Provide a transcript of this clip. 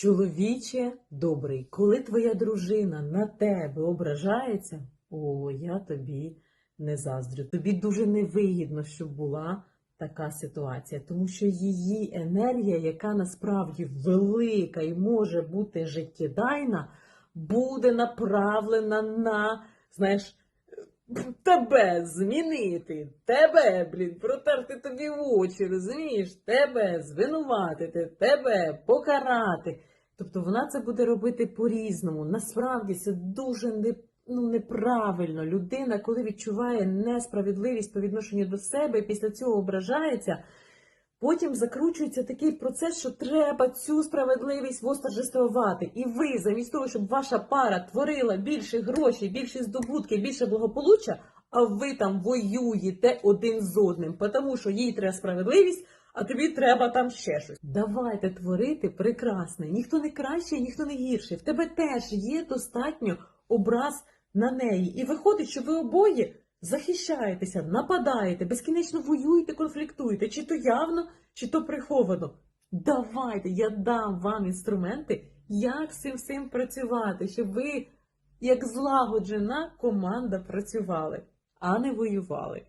Чоловіче добрий, коли твоя дружина на тебе ображається, о, я тобі не заздрю. Тобі дуже невигідно, щоб була така ситуація, тому що її енергія, яка насправді велика і може бути життєдайна, буде направлена на, знаєш, тебе змінити, тебе, блін, протерти тобі очі, розумієш? Тебе звинуватити, тебе покарати. Тобто вона це буде робити по-різному. Насправді це дуже не, ну, неправильно. Людина, коли відчуває несправедливість по відношенню до себе і після цього ображається, потім закручується такий процес, що треба цю справедливість восторжествувати. І ви, замість того, щоб ваша пара творила більше грошей, більше здобутків, більше благополуччя, а ви там воюєте один з одним, тому що їй треба справедливість, а тобі треба там ще щось. Давайте творити прекрасне. Ніхто не краще, ніхто не гірший. В тебе теж є достатньо образ на неї. І виходить, що ви обоє захищаєтеся, нападаєте, безкінечно воюєте, конфліктуєте, чи то явно, чи то приховано. Давайте, я дам вам інструменти, як з цим всім працювати, щоб ви, як злагоджена команда, працювали, а не воювали.